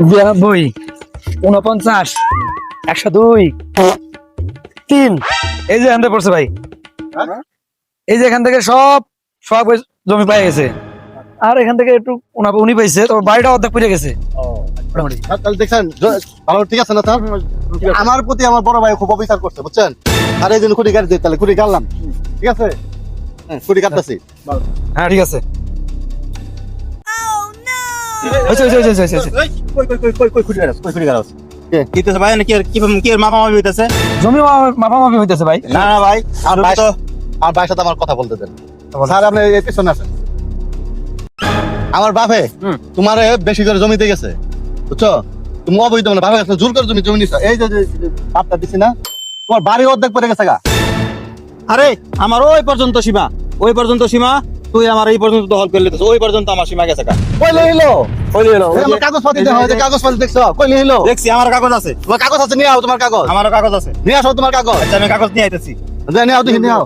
বিরানব্বই উনপঞ্চাশ একশো দুই তিন এই যে এখান থেকে পড়ছে ভাই এই যে এখান থেকে সব সব জমি পাই গেছে আর এখান থেকে একটু উনি পাইছে তো বাড়িটা অর্ধেক পড়ে গেছে মোটামুটি আর তাহলে দেখছেন ভালো ঠিক আছে না স্যার আমার প্রতি আমার বড় ভাই খুব অবিচার করছে বুঝছেন আর এই জন্য কুড়ি গাড়ি দিই তাহলে কুড়ি গাড়লাম ঠিক আছে হ্যাঁ, কুড়ি কাটতেছি হ্যাঁ ঠিক আছে হয়েছে, হয়েছে, হয়েছে, হয়েছে, হয়েছে। কিতেছে ভাই? কি কি কি মাপা মাপি হইতেছে? জমি মা- মাপামাপি হইতেছে ভাই। না না ভাই আর আর ভাই তো আমার ভাইয়ের সাথে আমার কথা বলতে দেন। স্যার আপনি এই পিছনে আছেন আমার বাপে। তোমার বেশি করে জমিতে গেছে। বুঝছ? তুমি অবৈধ মানে বাপের কাছে জোর করে জমি জমি নিছো। এই যে দিছি না তোমার বাড়ি অর্ধেক পড়ে গেছে গা। আরে আমার ওই পর্যন্ত সীমা ওই পর্যন্ত সীমা। তুই আমার এই পর্যন্ত দখল করে লিতেছ ওই পর্যন্ত আমার সীমা গেছে কা কইলে হইল? এই আমার কাগজ পাতি দেখো এই কাগজ পাতি দেখছ? কইলে হইল? দেখছি আমার কাগজ আছে। তোমার কাগজ আছে নিয়ে আও তোমার কাগজ। আমারও কাগজ আছে। নিয়ে আসো তোমার কাগজ। আচ্ছা আমি কাগজ নিয়ে আইতেছি। যে নিয়ে আও দেখি নিয়ে আও।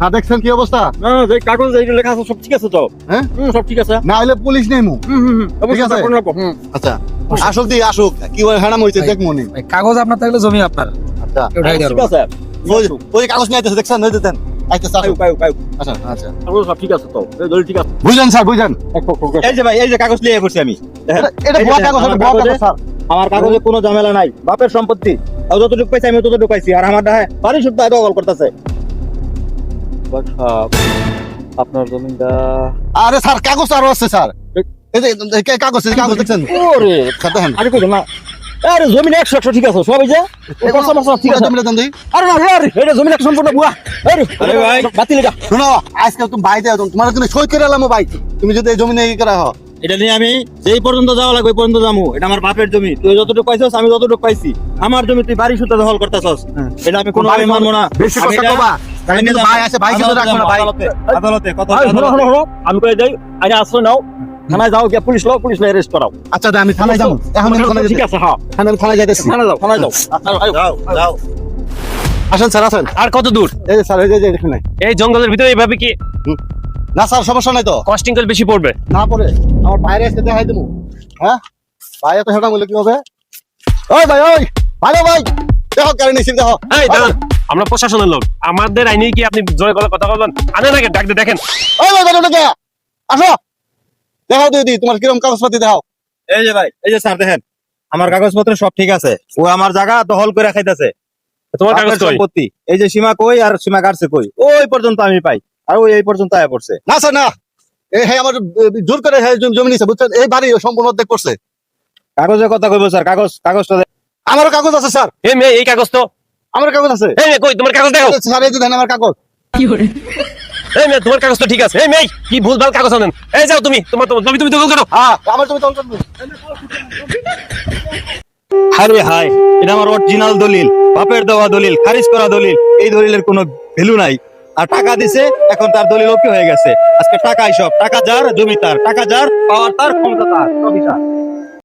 হ্যাঁ দেখছেন কি অবস্থা? না যে কাগজ এইগুলো লেখা আছে সব ঠিক আছে তো? হ্যাঁ? হুম সব ঠিক আছে। না হলে পুলিশ নেমু ঠিক আছে? আচ্ছা আসুক দি আসুক। কি হ্যাঁ হইছে দেখ মনি কাগজ আপনার থাকলে জমি আপনার। আচ্ছা। ঠিক আছে। ওই ওই কাগজ নিয়ে আইতেছে দেখছেন? ওই দিতেন আইতেছে আসুক পাই পাই আচ্ছা আচ্ছা। কাগজ সব ঠিক আছে তো? এই দড়ি ঠিক আছে? বুঝলেন স্যার বুঝলেন এই যে ভাই এই যে কাগজ নিয়ে করছি আমি। দেখেন, এটা- এটা এই যে ভুয়া কাগজ আমার ভুয়া কাগজে- কাগজ স্যার। আমার কাগজে কোনো ঝামেলা নাই। বাপের সম্পত্তি। আর যতটুকু পাইছি আমি ততটুকু পাইছি। আর আমার দেখায় বাড়ি শুদ্ধ দখল করতেছে। আপনার জমিটা আরে স্যার কাগজ আরও আছে স্যার। এই যে কাগজ কাগজ দেখছেন? ওরে। আরে কই না আরে জমিন একশো একশো ঠিক আছে সবাই যে। কসম কসম ঠিক আছে। জমিটা দেন আরে না আরে এটা জমিন একশো সম্পূর্ণ বুয়া। আরে আরে ভাই। বাতিল এটা। শোনো আজকে তুমি ভাই দেও তোমার জন্য সই করে এলাম ভাই। তুমি যদি এই জমি নিয়ে ই করা হয় এটা নিয়ে আমি যেই পর্যন্ত যাওয়া লাগবে ওই পর্যন্ত যাব এটা আমার বাপের জমি। তুই যতটুকু পাইছস আমি যতটুকু পাইছি। আমার জমি তুই বাড়ি সুতা দখল করতেছস। এটা আমি কোনো বাড়ি মানবো না। বেশি কথা এটা- কবা। এটা- ভাই আছে ভাই আদালতে আদালতে আমি কই যাই আরে আশ্রয় নাও থানায় যাও গিয়ে পুলিশ লাও পুলিশ লাই অ্যারেস্ট করাও। আচ্ছা দা, আমি থানায় যাব। এখন আমি থানায় ঠিক আছে হ্যাঁ। আমি থানায় যাইতেছি। থানায় যাও থানায় যাও। যাও যাও আসেন স্যার আসেন। আর কত দূর? এই যে স্যার এই যে এখানে। এই জঙ্গলের ভিতরে এইভাবে কি না স্যার সমস্যা নাই তো। কস্টিং কল বেশি পড়বে। না পরে আমার বাইরে এসে দেখাই দেবো। হ্যাঁ? ভাই এত হেঁটা বলে কি হবে ওই ভাই ওই। ভালো ভাই। দেখো গাড়ি নিছি দেখো। এই দাঁড়ান। আমরা প্রশাসনের লোক। আমাদের আইনি কি আপনি জোরে গলা কথা বলবেন? আনে নাকি ডাক দিয়ে দেখেন। ওই ভাই আসো। দেখাও দিদি তোমার কিরম কাগজপাতি দেখাও। এই যে ভাই এই যে স্যার দেখেন আমার কাগজপত্র সব ঠিক আছে। ও আমার জায়গা দখল করে খাইতেছে তোমার কাগজ সম্পত্তি এই যে সীমা কই আর সীমা কাটছে কই ওই পর্যন্ত আমি পাই। আর ওই এই পর্যন্ত আয়া পড়ছে। না স্যার না। এই হ্যাঁ আমার জোর করে জমি নিছে বুঝছেন? এই বাড়ি সম্পূর্ণ অর্ধেক করছে কাগজের কথা কইবো স্যার কাগজ কাগজটা আমারও কাগজ আছে স্যার। এই মেয়ে এই কাগজ তো। আমার কাগজ আছে। এই কই তোমার কাগজ দেখো স্যার এই যে দেন আমার কাগজ। এই মেয়ে তোমার কাগজ তো ঠিক আছে। এই মেয়ে কি ভুলভাল কাগজ আনেন? এই যাও তুমি তোমার তোমার জমি তুমি দখল করো। হ্যাঁ আমার জমি তখন আরে হাই এটা আমার অরিজিনাল দলিল বাপের দেওয়া দলিল খারিজ করা দলিল এই দলিলের কোনো ভ্যালু নাই। আর টাকা দিছে এখন তার দলিল ওকে হয়ে গেছে। আজকে টাকাই সব টাকা যার জমি তার টাকা যার পাওয়ার তার ক্ষমতা তার।